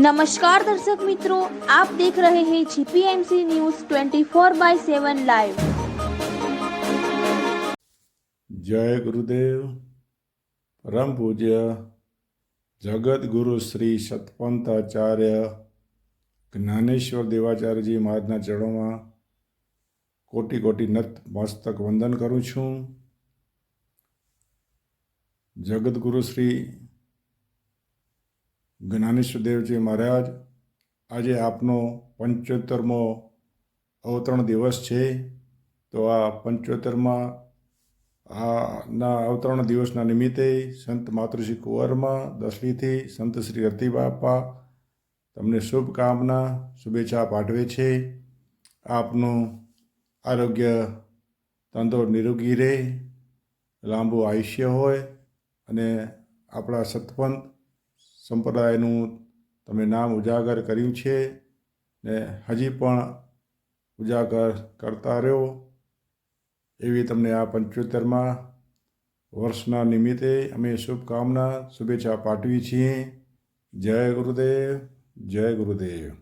नमस्कार दर्शक मित्रों आप देख रहे हैं जीपीएमसी न्यूज 24 बाय 7 लाइव જય ગુરુદેવ પરમ પૂજ્ય જગત ગુરુ શ્રી સતપંથાચાર્ય જ્ઞાનેશ્વર દેવાચાર્યજી મહારાજના ચરણોમાં કોટી કોટી નત મસ્તક વંદન કરું છું જગત ગુરુ શ્રી જ્ઞાનેશ્વર દેવજી મહારાજ, આજે આપનો પંચોતેરમો અવતરણ દિવસ છે. તો આ પંચોતેરમાં, આ ના અવતરણ દિવસના નિમિત્તે સંત માતૃશ્રી કુંવરમાં દસમીથી સંત શ્રી રતિબાપા તમને શુભકામના, શુભેચ્છા પાઠવે છે. આપનું આરોગ્ય તંદો નિરોગી રહે, લાંબુ આયુષ્ય હોય અને આપણા સતપંથ સંપ્રદાયનું તમે નામ ઉજાગર કર્યું છે ને હજી પણ ઉજાગર કરતા રહ્યો. એવી તમને આ પંચોતેરમાં વર્ષના નિમિત્તે અમે શુભકામના, શુભેચ્છા પાઠવી છીએ. જય ગુરુદેવ જય ગુરુદેવ.